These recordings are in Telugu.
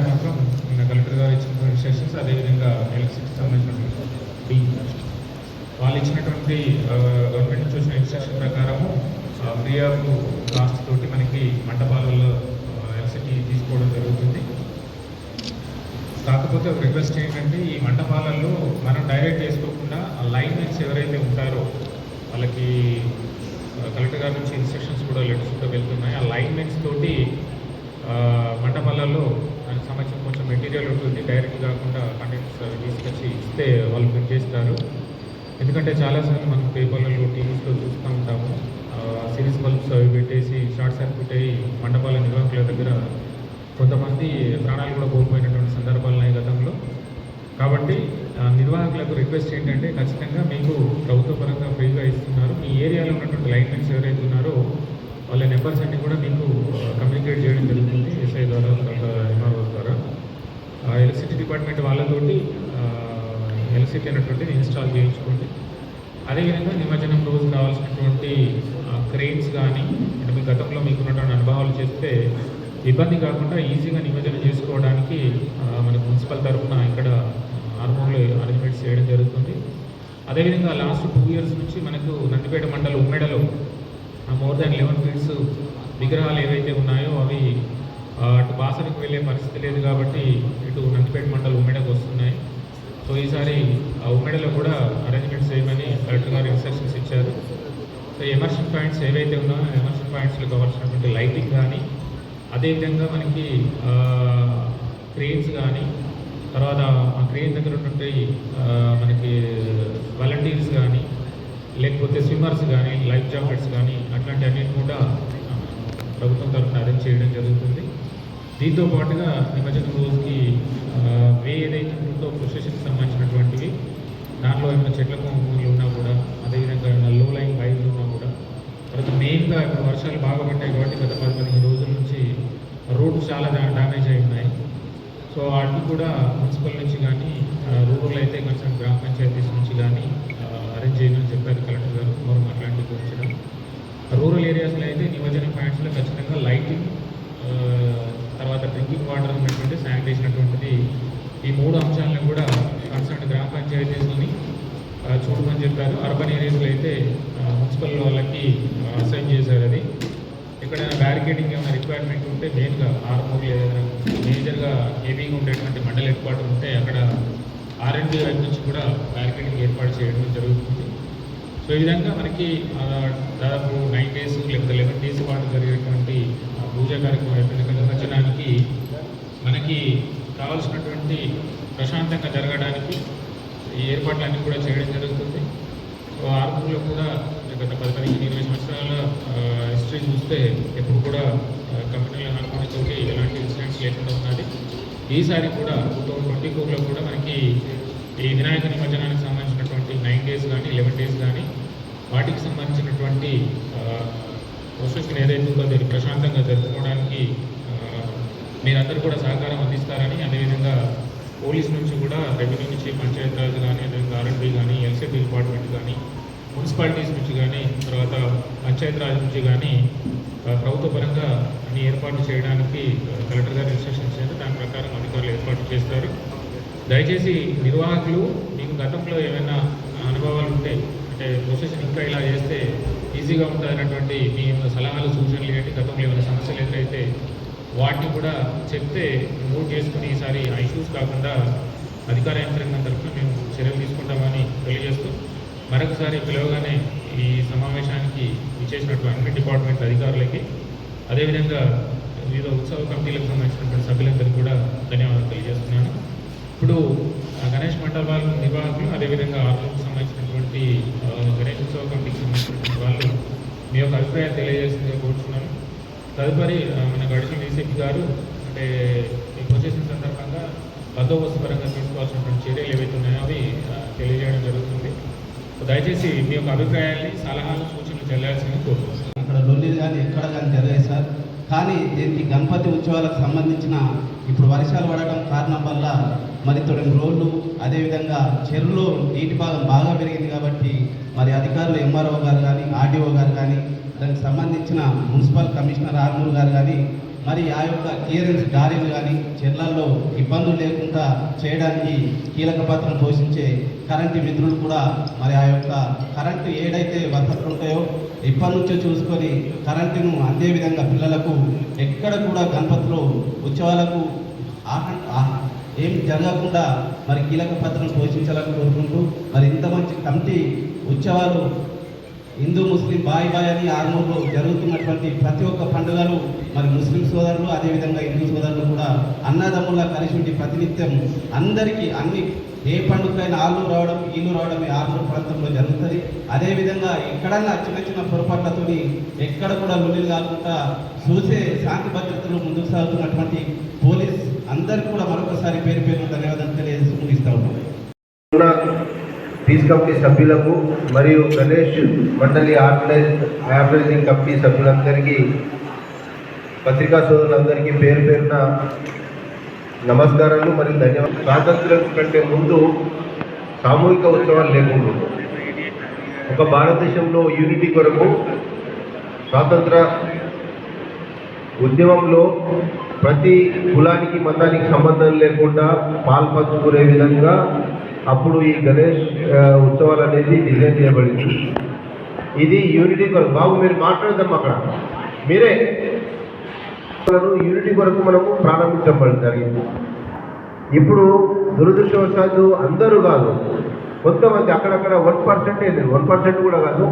ఈసారి మాత్రం నిన్న కలెక్టర్ గారు ఇచ్చిన ఇన్స్ట్రక్షన్స్ అదేవిధంగా ఎలక్ట్రిసిటీ సంబంధించినటువంటి వాళ్ళు ఇచ్చినటువంటి గవర్నమెంట్ నుంచి వచ్చిన ఇన్స్ట్రక్షన్ ప్రకారము ఫ్రీ ఆఫ్ కాస్ట్ తోటి మనకి మంటపాలలో ఎలక్ట్రిసిటీ తీసుకోవడం జరుగుతుంది. కాకపోతే రిక్వెస్ట్ ఏంటంటే ఈ మంటపాలలో మనం డైరెక్ట్ వేసుకోకుండా ఆ లైన్మెన్స్ ఎవరైతే ఉంటారో వాళ్ళకి కలెక్టర్ గారి నుంచి ఇన్స్ట్రక్షన్స్ కూడా లెటర్స్ కూడా వెళ్తున్నాయి. ఆ లైన్మెన్స్ తోటి మండపాలలో మంటపాలలో దానికి సంబంధించిన కొంచెం మెటీరియల్ ఉంటుంది. డైరెక్ట్ కాకుండా కంటెంట్స్ తీసుకొచ్చి ఇస్తే వాళ్ళు ఫిట్ చేస్తారు. ఎందుకంటే చాలాసార్లు మనం పేపర్లలో టీవీస్లో చూస్తూ ఉంటాము. సిరీస్ బల్బ్స్ అవి పెట్టేసి షార్ట్ సర్క్యూట్ అయ్యి మండపాల నిర్వాహకుల దగ్గర కొంతమంది ప్రాణాలు కూడా కోల్పోయినటువంటి సందర్భాలు ఉన్నాయి గతంలో. కాబట్టి నిర్వాహకులకు రిక్వెస్ట్ ఏంటంటే ఖచ్చితంగా మీకు ప్రభుత్వ పరంగా ఫ్రీగా ఇస్తున్నారు. మీ ఏరియాలో ఉన్నటువంటి లైట్మెన్స్ ఎవరైతే ఉన్నారో వాళ్ళ నెంబర్స్ అన్ని కూడా మీకు కమ్యూనికేట్ చేయడం జరుగుతుంది ఎస్ఐ ద్వారా తర్వాత ఎంఆర్ఓ ద్వారా. ఎలక్ట్రిసిటీ డిపార్ట్మెంట్ వాళ్ళతోటి ఎలక్ట్రిసిటీ అనేటువంటిది ఇన్స్టాల్ చేయించుకోండి. అదేవిధంగా నిమజ్జనం రోజు కావాల్సినటువంటి క్రెయిన్స్ కానీ అంటే మీ గతంలో మీకు ఉన్నటువంటి అనుభవాలు చేస్తే ఇబ్బంది కాకుండా ఈజీగా నిమజ్జనం చేసుకోవడానికి మన మున్సిపల్ తరఫున ఇక్కడ ఆర్మూర్లో అరేంజ్మెంట్స్ చేయడం జరుగుతుంది. అదేవిధంగా లాస్ట్ టూ ఇయర్స్ నుంచి మనకు నందిపేట మండలం ఉమ్మేడలో మోర్ దాన్ లెవెన్ ఫీట్స్ విగ్రహాలు ఏవైతే ఉన్నాయో అవి అటు బాసరకు వెళ్ళే పరిస్థితి లేదు కాబట్టి ఇటు నందిపేట మండలం ఉమ్మెడకు వస్తున్నాయి. సో ఈసారి ఆ ఉమ్మడిలో కూడా అరేంజ్మెంట్స్ చేయమని కలెక్టర్ గారు ఇన్స్ట్రక్షన్స్ ఇచ్చారు. సో ఎమర్షన్ పాయింట్స్ ఏవైతే ఉన్నాయో ఎమర్షన్ పాయింట్స్లో కావాల్సినటువంటి లైటింగ్ కానీ అదేవిధంగా మనకి క్రేన్స్ కానీ తర్వాత ఆ క్రేన్ దగ్గర ఉన్నటువంటి మనకి వాలంటీర్స్ కానీ స్విమ్మర్స్ కానీ లైఫ్ జాకెట్స్ కానీ అట్లాంటి అన్నిటి కూడా ప్రభుత్వం తరఫున అరేంజ్ చేయడం జరుగుతుంది. దీంతో పాటుగా నిమజ్జనం రోజుకి వే ఏదైతే ఉంటుందో ప్రొసెషన్కి సంబంధించినటువంటివి దాంట్లో ఏమైనా చెట్ల కొమ్మలు ఉన్నా కూడా అదేవిధంగా ఏమైనా లో లైన్ బైక్లు ఉన్నా కూడా తర్వాత మెయిన్గా ఇప్పుడు వర్షాలు బాగా పడ్డాయి కాబట్టి గత పది పదిహేను రోజుల నుంచి రోడ్లు చాలా డ్యామేజ్ అయి ఉన్నాయి. సో వాటిని కూడా మున్సిపల్ నుంచి కానీ రూరల్ అయితే కొంచెం గ్రామ పంచాయతీస్ నుంచి కానీ అరేంజ్ చేయమని చెప్పారు కలెక్టర్ గారు మరి అట్లాంటివి గురించడం రూరల్ ఏరియాస్లో అయితే నిమజ్జన పాయింట్స్లో ఖచ్చితంగా లైటింగ్ తర్వాత డ్రింకింగ్ వాటర్ ఉన్నటువంటి శానిటేషన్ అటువంటిది ఈ మూడు అంశాలను కూడా కన్సర్న్ గ్రామ పంచాయతీస్ని చూడమని చెప్పారు. అర్బన్ ఏరియాస్లో అయితే మున్సిపల్ వాళ్ళకి అసైన్ చేశారు అది. ఎక్కడైనా బ్యారికేడింగ్ ఏమైనా రిక్వైర్మెంట్ ఉంటే మెయిన్గా ఆర్మూర్ ఏదైనా మేజర్గా హెవీగా ఉండేటువంటి మండల హెడ్ క్వార్టర్ ఉంటే అక్కడ ఆర్ఎండి వైపు నుంచి కూడా బ్యారికేడింగ్ ఏర్పాటు చేయడం జరుగుతుంది. సో ఈ విధంగా మనకి దాదాపు నైన్ డేస్ లేకపోతే లెవెన్ డేస్ పాటు జరిగేటువంటి ఆ, పూజా కార్యక్రమం అయిపోయిన మనకి కావాల్సినటువంటి ప్రశాంతంగా జరగడానికి ఈ ఏర్పాట్లన్నీ కూడా చేయడం జరుగుతుంది. సో కూడా గత పది పదిహేను ఇరవై సంవత్సరాల హిస్టరీ చూస్తే ఎప్పుడు కూడా కంపెనీల చోటి ఎలాంటి ఇన్సిడెంట్స్ లేకుండా ఉన్నది ఈసారి కూడా టూ థౌసండ్ ట్వంటీ ఫోర్లో కూడా మనకి ఈ వినాయక నిమజ్జనానికి సంబంధించినటువంటి నైన్ డేస్ కానీ లెవెన్ డేస్ కానీ వాటికి సంబంధించినటువంటి ప్రొసెషన్ ఏదైతే ఉందో దీన్ని ప్రశాంతంగా జరుపుకోవడానికి మీరందరూ కూడా సహకారం అందిస్తారని అదేవిధంగా పోలీస్ నుంచి కూడా రెవెన్యూ నుంచి పంచాయతీరాజ్ కానీ అదేవిధంగా ఆర్ఎండ్బి కానీ ఎల్సీబీ డిపార్ట్మెంట్ కానీ మున్సిపాలిటీస్ నుంచి కానీ తర్వాత పంచాయతీరాజ్ నుంచి కానీ ప్రభుత్వ పరంగా అన్ని ఏర్పాట్లు చేయడానికి కలెక్టర్ గారు ఇన్స్ట్రక్షన్స్ ఇచ్చారు. దాని ప్రకారం అధికారులు ఏర్పాటు చేస్తారు. దయచేసి నిర్వాహకులు మీకు గతంలో ఏమైనా అనుభవాలు ఉంటే అంటే ప్రొసెషన్ ఇంకా ఇలా చేస్తే ఈజీగా ఉంటుందన్నటువంటి మీ సలహాలు సూచనలు ఏంటి? గతంలో ఏమైనా సమస్యలు ఎదురైతే వాటిని కూడా చెప్తే నోట్ చేసుకుని ఈసారి ఆ ఇష్యూస్ కాకుండా అధికార యంత్రాంగం తరఫున మేము చర్యలు తీసుకుంటామని తెలియజేస్తూ మరొకసారి పిలవగానే ఈ సమావేశానికి ఇచ్చేసినటువంటి అన్ని డిపార్ట్మెంట్ అధికారులకి అదేవిధంగా వివిధ ఉత్సవ కమిటీలకు సంబంధించినటువంటి సభ్యులందరికీ కూడా ధన్యవాదాలు తెలియజేస్తున్నాను. ఇప్పుడు ఆ గణేష్ మండపాల నిర్వాహకులు అదేవిధంగా ఆర్లకు సంబంధించినటువంటి గణేష్ ఉత్సవ కమిటీకి సంబంధించినటువంటి వాళ్ళు మీ యొక్క అభిప్రాయం తెలియజేసిందిగా కోరుతున్నాను తదుపరి మన గడిచిన డీసీపీ గారు అంటే ఈ ప్రొసెషన్ సందర్భంగా బందోబస్తు పరంగా తీసుకోవాల్సినటువంటి చర్యలు ఏవైతే ఉన్నాయో అవి దయచేసి మీ యొక్క అభిప్రాయాన్ని సలహాలు సూచనలు చెల్లాల్సింది కోరుతున్నాను ఇక్కడ లొల్లి కానీ ఎక్కడ కానీ జరగదు సార్. కానీ దీనికి గణపతి ఉత్సవాలకు సంబంధించిన ఇప్పుడు వర్షాలు పడటం కారణం వల్ల మరి తొమ్మిది రోడ్లు అదేవిధంగా చెరువులో నీటి భాగం బాగా పెరిగింది కాబట్టి మరి అధికారులు ఎంఆర్ఓ గారు కానీ ఆర్డీఓ గారు కానీ దానికి సంబంధించిన మున్సిపల్ కమిషనర్ ఆర్మూర్ గారు కానీ మరి ఆ యొక్క క్లియరెన్స్ దారిలు కానీ చెర్లల్లో ఇబ్బందులు లేకుండా చేయడానికి కీలక పాత్ర పోషించే కరెంటు మిత్రులు కూడా మరి ఆ యొక్క కరెంటు ఏడైతే వసతులు ఉంటాయో ఇప్పటి నుంచో చూసుకొని కరెంటును అందే విధంగా పిల్లలకు ఎక్కడ కూడా గణపతిలో ఉత్సవాలకు ఏం జరగకుండా మరి కీలక పాత్రను పోషించాలని కోరుకుంటూ మరి ఇంత మంచి కమిటీ ఉత్సవాలు హిందూ ముస్లిం బాయ్ బాయ్ అని ఆర్మూర్లో జరుగుతున్నటువంటి ప్రతి ఒక్క పండుగలు మరి ముస్లిం సోదరులు అదేవిధంగా హిందూ సోదరులు కూడా అన్నదమ్ముల కలిసి ఉండి ప్రతినిత్యం అందరికీ అన్ని ఏ పండుగైనా ఆళ్ళు రావడం వీళ్ళు రావడం ఈ ప్రాంతంలో జరుగుతుంది. అదేవిధంగా ఎక్కడన్నా చిన్న చిన్న పొరపాట్లతోని ఎక్కడ కూడా లొల్లిలు కాకుండా చూసే శాంతి భద్రతలు ముందుకు సాగుతున్నటువంటి పోలీస్ అందరికీ కూడా మరొకసారి పేరు పేరు ధన్యవాదాలు తెలియజేస్తూ ముగిస్తా ఉన్నాం. పీస్ కమిటీ సభ్యులకు మరియు గణేష్ మండలి ఆర్గనైజ్ ఆర్గనైజింగ్ కమిటీ సభ్యులందరికీ పత్రికా సోదరులందరికీ పేరు పేరున నమస్కారాలు మరియు ధన్యవాదాలు. స్వాతంత్రం కంటే ముందు సామూహిక ఉత్సవాలు లేకుండా ఒక భారతదేశంలో యూనిటీ కొరకు స్వాతంత్ర ఉద్యమంలో ప్రతి కులానికి మతానికి సంబంధం లేకుండా పాల్పంచుకునే విధంగా అప్పుడు ఈ గణేష్ ఉత్సవాలు అనేది డిజైన్ చేయబడింది. ఇది యూనిటీ కొరకు. బాబు మీరు మాట్లాడదాం అక్కడ. మీరే. యూనిటీ కొరకు మనము ప్రారంభించబడి జరిగింది. ఇప్పుడు దురదృష్టవశాత్తు అందరూ కాదు కొంతమంది అక్కడక్కడ వన్ పర్సెంటే లేదు వన్ పర్సెంట్ కూడా కాదు.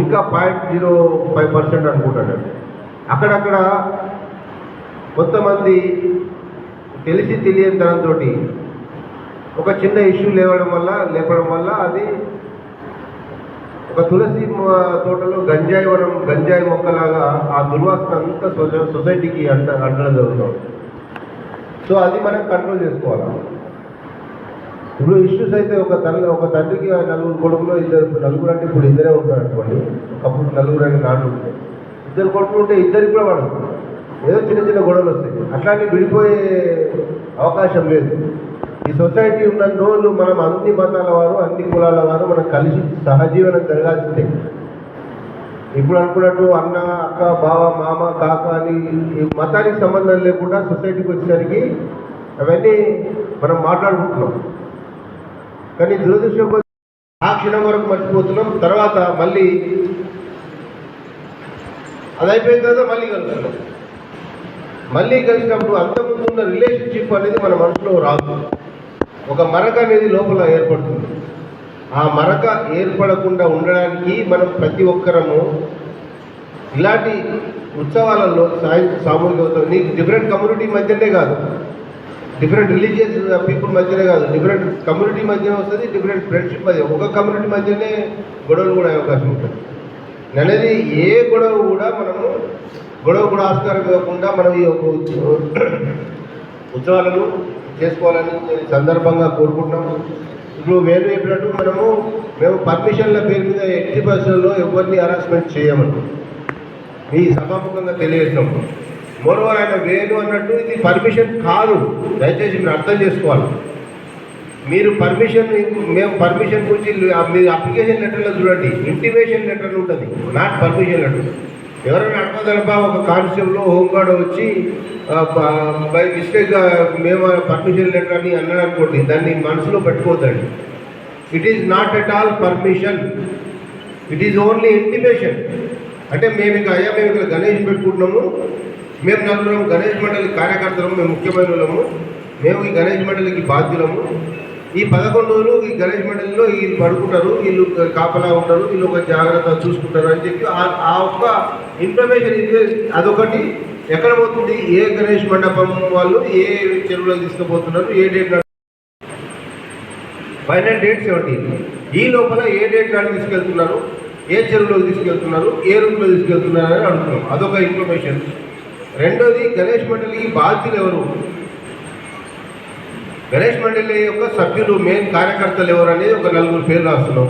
ఇంకా పాయింట్ జీరో ఫైవ్ పర్సెంట్ అనుకుంటాను అక్కడక్కడ కొంతమంది తెలిసి తెలియని తనంతో ఒక చిన్న ఇష్యూ లేవడం వల్ల లేపడం వల్ల అది ఒక తులసి తోటలో గంజాయి వనం గంజాయి మొక్కలాగా ఆ దుర్వాసన అంతా సొసైటీకి అంట అంటడం జరుగుతుంది. సో అది మనం కంట్రోల్ చేసుకోవాలి. ఇప్పుడు ఇష్యూస్ అయితే ఒక తల్లి ఒక తండ్రికి నలుగురు కొడుకులో ఇద్దరు నలుగురు అంటే ఇప్పుడు ఇద్దరే ఉంటారు అనుకోండి. ఒకప్పుడు నలుగురు అని నాటు ఉంటే ఇద్దరు కొడుకులు ఉంటే ఇద్దరికి కూడా వాడు ఏదో చిన్న చిన్న గొడవలు వస్తాయి. అట్లాంటి విడిపోయే అవకాశం లేదు. ఈ సొసైటీ ఉన్న రోజులు మనం అన్ని మతాల వారు అన్ని కులాల వారు మనం కలిసి సహజీవనం జరగాల్సిందే. ఇప్పుడు అనుకున్నట్టు అన్న అక్క బావ మామ కాక అని ఈ మతానికి సంబంధం లేకుండా సొసైటీకి వచ్చేసరికి అవన్నీ మనం మాట్లాడుకుంటున్నాం. కానీ దురదృష్టం ఆ క్షణం వరకు మర్చిపోతున్నాం. తర్వాత మళ్ళీ అది అయిపోయిన తర్వాత మళ్ళీ కలుస్తున్నాం మళ్ళీ కలిసినప్పుడు అంతకుముందు ఉన్న రిలేషన్షిప్ అనేది మన మనసులో రాదు. ఒక మరక అనేది లోపల ఏర్పడుతుంది. ఆ మరక ఏర్పడకుండా ఉండడానికి మనం ప్రతి ఒక్కరము ఇలాంటి ఉత్సవాలలో సాయం సామూహిక ఉత్సవం నీకు డిఫరెంట్ కమ్యూనిటీ మధ్యనే కాదు. డిఫరెంట్ రిలీజియస్ పీపుల్ మధ్యనే కాదు. డిఫరెంట్ కమ్యూనిటీ మధ్య వస్తుంది డిఫరెంట్ ఫ్రెండ్షిప్ మధ్య ఒక కమ్యూనిటీ మధ్యనే గొడవలు కూడా అయ్యే అవకాశం ఉంటుంది. అనేది ఏ గొడవ కూడా మనము గొడవ కూడా ఆస్కారం ఇవ్వకుండా మనం ఈ యొక్క ఉత్సవాలను చేసుకోవాలని సందర్భంగా కోరుకుంటున్నాము. ఇప్పుడు వేరు చెప్పినట్టు మనము మేము పర్మిషన్ల పేరు మీద ఎట్టి పరిస్థితుల్లో ఎవరిని హరాస్మెంట్ చేయమని మీ సభాముఖంగా తెలియజేసినాం మోరోవర్ ఆయన వేరు అన్నట్టు ఇది పర్మిషన్ కాదు. దయచేసి మీరు అర్థం చేసుకోవాలి. మీరు పర్మిషన్ మేము పర్మిషన్ గురించి మీరు అప్లికేషన్ లెటర్లో చూడండి. ఇంటిమేషన్ లెటర్ ఉంటుంది. నాట్ పర్మిషన్ లెటర్ ఎవరైనా అడగదలపా ఒక కానిస్టేబుల్ హోంగార్డ్ వచ్చి బై మిస్టేక్ మేము పర్మిషన్ లెటర్ అని అన్నాడు అనుకోండి దాన్ని మనసులో పెట్టుకోవద్దండి. It is not at all permission it is only intimation అంటే మేము ఇక అయ్యా మేము ఇక్కడ గణేష్ పెట్టుకుంటున్నాము. మేము నలుగురం గణేష్ మండలి కార్యకర్తలము మేము ముఖ్యమైన వాళ్ళము. మేము ఈ గణేష్ మండలికి బాధ్యులము. ఈ పదకొండు రోజులు ఈ గణేష్ మండలిలో వీళ్ళు పడుకుంటారు వీళ్ళు కాపలా ఉంటారు వీళ్ళు ఒక జాగ్రత్త చూసుకుంటారు అని చెప్పి ఆ- ఒక్క ఇన్ఫర్మేషన్ ఇస్తే అదొకటి. ఎక్కడ పోతుంది ఏ గణేష్ మండపం వాళ్ళు ఏ చెరువులో తీసుకుపోతున్నారు? ఏ డేట్ ఫైనల్ డేట్ ఏమిటి ఈ లోపల ఏ డేట్ నాడు తీసుకెళ్తున్నారు? ఏ చెరువులోకి తీసుకెళ్తున్నారు? ఏ రూట్లో తీసుకెళ్తున్నారు అని అడుగుతున్నాం. అదొక ఇన్ఫర్మేషన్ రెండోది గణేష్ మండలికి బాధ్యులు ఎవరు? గణేష్ మండలి యొక్క సభ్యులు మెయిన్ కార్యకర్తలు ఎవరు అనేది ఒక నలుగురు పేర్లు రాస్తున్నాం.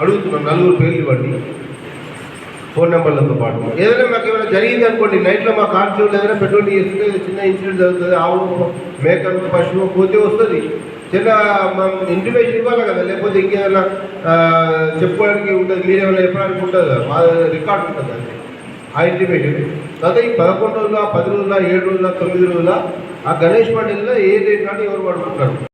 అడుగుతున్నాం నలుగురు పేర్లు ఇవ్వండి. ఫోన్ నెంబర్లతో పాటు. ఏదైనా మాకు ఏమైనా జరిగింది అనుకోండి నైట్లో మా కాన్స్టేబుల్ ఏదైనా పెట్రోల్ చేస్తే చిన్న ఇన్సిడెంట్ జరుగుతుంది. ఆవు మేకను పశువు పోతే వస్తుంది. చిన్న మనం ఇంటిమేషన్ ఇవ్వాలి కదా లేకపోతే ఇంకేమైనా చెప్పుకోవడానికి ఉంటుంది. మీరేమైనా చెప్పడానికి ఉంటుంది? కదా మా రికార్డు ఉంటుంది? అంతే ఆ ఇంటిమేషన్. తర్వాత ఈ పదకొండు రోజుల పది రోజుల ఏడు రోజుల తొమ్మిది రోజుల ఆ గణేష్ పండుగలో ఏ డేట్ నాడు ఎవరు పడుకుంటారు